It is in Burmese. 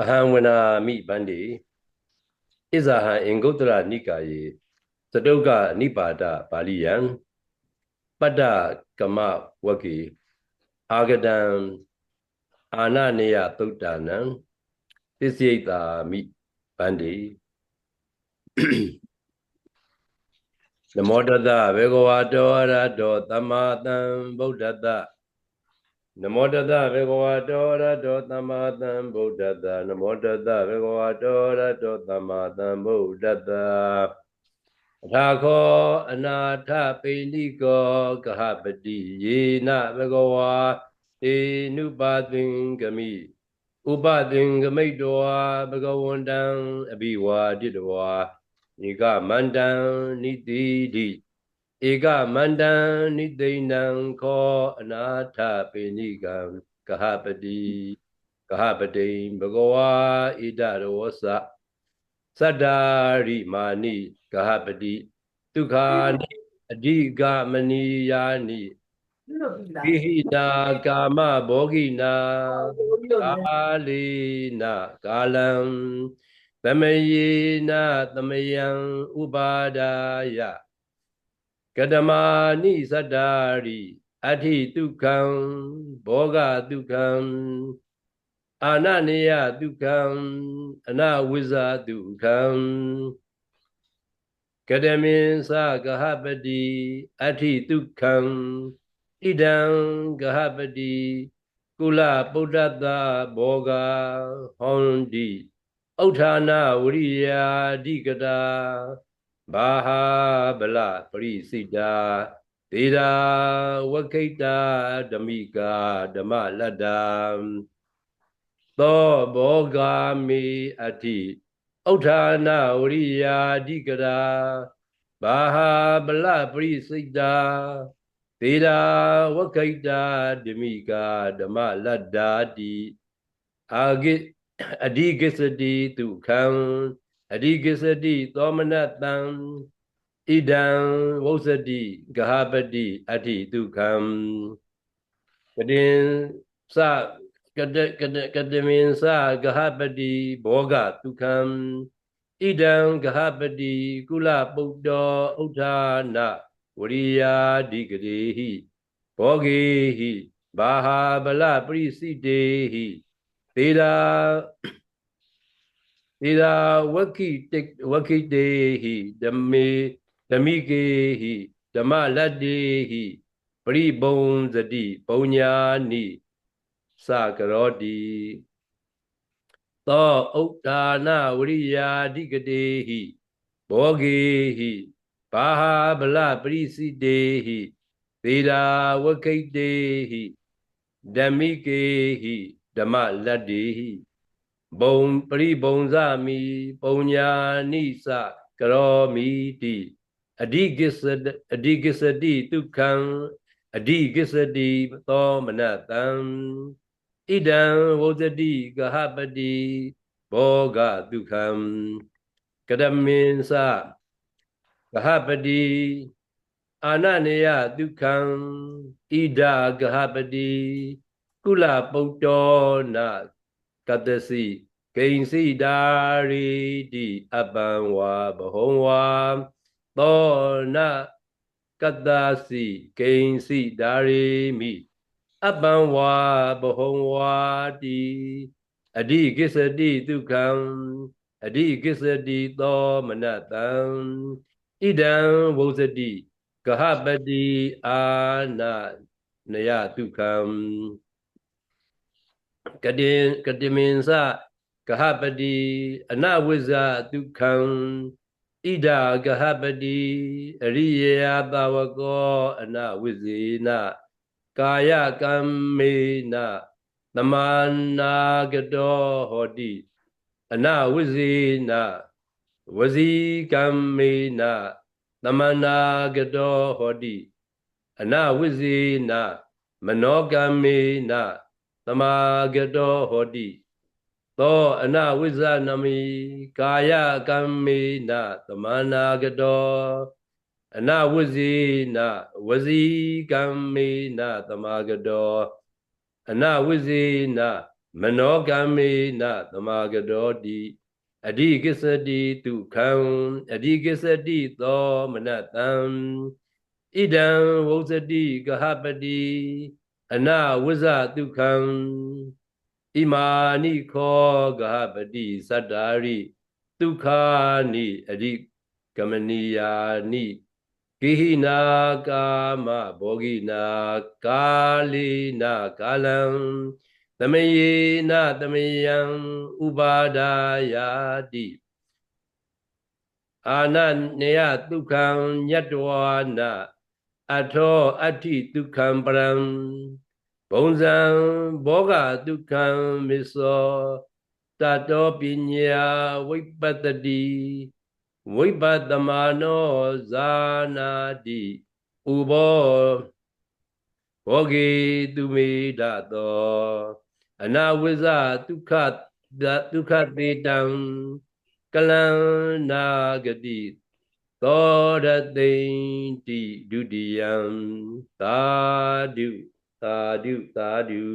အဟံဝနာမိဗန္တိဣဇာဟံအင်္ဂုတ္တရနိကာယေသတုကနိပါဒပါဠိယံပတ္တကမဝကေအာဂတံအာနနေယသုတ်တနံပစ္စယိတာမိဗန္တိနမောတတဘေကဝါတောရတောသမ္မာသမ္ဗုဒ္ဓတ္တ နမောတတဘေကဝါတောရတောသမ္မာသမ္ဗုဒ္ဓတ္တနမောတတဘေကဝါတောရတောသမ္မာသမ္ဗုဒ္ဓတ္တအထာခောအနာထပိဏိကောကဟပတိယေနဘေကဝါေနုပါသင်္ဂမိဥပသင်္ဂမိတောဘဂဝန္တံအဘိဝါတိတဝါဧကမန္တံနိတိတိ ဧကမန္တံနိသိဏံခောအနာထပိဏိကံကဟပတိကဟပတိဘဂဝါဣဒရောစသတ္တာရိမာနိကဟပတိဒုက္ခနိအဓိကမနီယာနိကိဟိတာကာမဘောဂိနာကာလေနာကာလံသမယေနသမယံဥပါဒာယ ကတမာနိသတ္တာရိအဋ္ဌိဒုက္ခံဘောဂဒုက္ခံအာနနေယဒုက္ခံအနဝိဇာဒုက္ခံကတမင်္စကဟပတိအဋ္ဌိဒုက္ခံဣဒံကဟပတိကုလပုဒ္ဒတဘောဂဟောန္တိဥဋ္ဌာဏဝရိယာဓိကတာ ဘာဟာဗလပရိစိတာဒေတာဝခိတာဓမိကာဓမ္မလတ္တာသောဘောဂာမိအတ္တိဥဋ္ဌာဏဝရိယာဓိကတာဘာဟာဗလပရိစိတာဒေတာဝခိတာဓမိကာဓမ္မလတ္တာတိအာဂိအဓိကစ္စတိဒုက္ခံ အဓိကစ္စတိသောမနတံဣဒံဝုစတိဂဟပတိအဋ္ဌိဒုက္ခံကတင်စကတကတကတမင်စဂဟပတိဘောဂဒုက္ခံဣဒံဂဟပတိကုလပုတ္တောဥဋ္ဌာနဝရိယာဓိကတိဟိဘောဂေဟိဘာဟာဗလပရိစိတေဟိသေတာ သေတာဝကိတိဝကိတေဟိဓမေဓမိကေဟိဓမ္မလတ္တေဟိပရိဘုံစတိပုံညာနိသကရောတိသောဥဒ္ဒါနဝရိယာဓိကတေဟိဘောဂေဟိဘာဟာဗလပရိစိတေဟိသေတာဝကိတေဟိဓမိကေဟိဓမ္မလတ္တိ ဘုံပရိဘုံဇမိပုံညာနိစကရောမိတိအဓိကိစ္စအဓိကိစ္စတိဒုက္ခံအဓိကိစ္စတိသောမနတံဣဒံဝုဇတိကဟပတိဘောဂဒုက္ခံကရမင်းစကဟပတိအာနနေယဒုက္ခံဣဒကဟပတိကုလပုတ္တောန ကတစီဂိဉ္စီတာရိတိအပံဝါဘဟုံဝါသောနကတစီဂိဉ္စီတာရိမိအပံဝါဘဟုံဝါတိအဓိကိစ္စတိဒုက္ခံအဓိကိစ္စတိသောမနတံဣဒံဝုဇတိကဟပတိအာနနယဒုက္ခံ ကတိကတိမင်းစကဟပတိအနဝိဇ္ဇဒုက္ခံဣဒကဟပတိအရိယသာဝကောအနဝိဇေနကာယကမ္မေနသမနာကတောဟောတိအနဝိဇေနဝစီကမ္မေနသမနာကတောဟောတိအနဝိဇေနမနောကမ္မေန သမာဂတောဟောတိသောအနဝိဇ္ဇနမိကာယကမ္မေနသမနာဂတောအနဝဇိနဝဇီကမ္မေနသမာဂတောအနဝဇိနမနောကမေနသမာကတောတိအဓိကိစ္စတိဒုက္ခံအဓိကိစ္စတိသောမနတံဣဒံဝုဇတိကဟပတိ အနဝဇဒုက္ခံဣမာနိခောကဟပတိသတ္တာရိဒုက္ခာနိအဓိကမနိယာနိကိဟိနာကာမဘောဂိနာကာလိနာကာလံသမယေနသမယံဥပါဒာယာတိအာနနေယဒုက္ခံညတဝနာ အထောအဋ္ဌိဒုက္ခံပရံဘုံဇံဘောဂဒုက္ခံမစ္ဆောတတောပညာဝိပတ္တိဝိပတမနောဇာနာတိဥဘောဘောဂေသူမေဒတောအနာဝိဇဒုက္ခဒုက္ခတေတံကလန္နာဂတိ သောရသိင်တိဒုတိယံသာဓုသာဓုသာဓု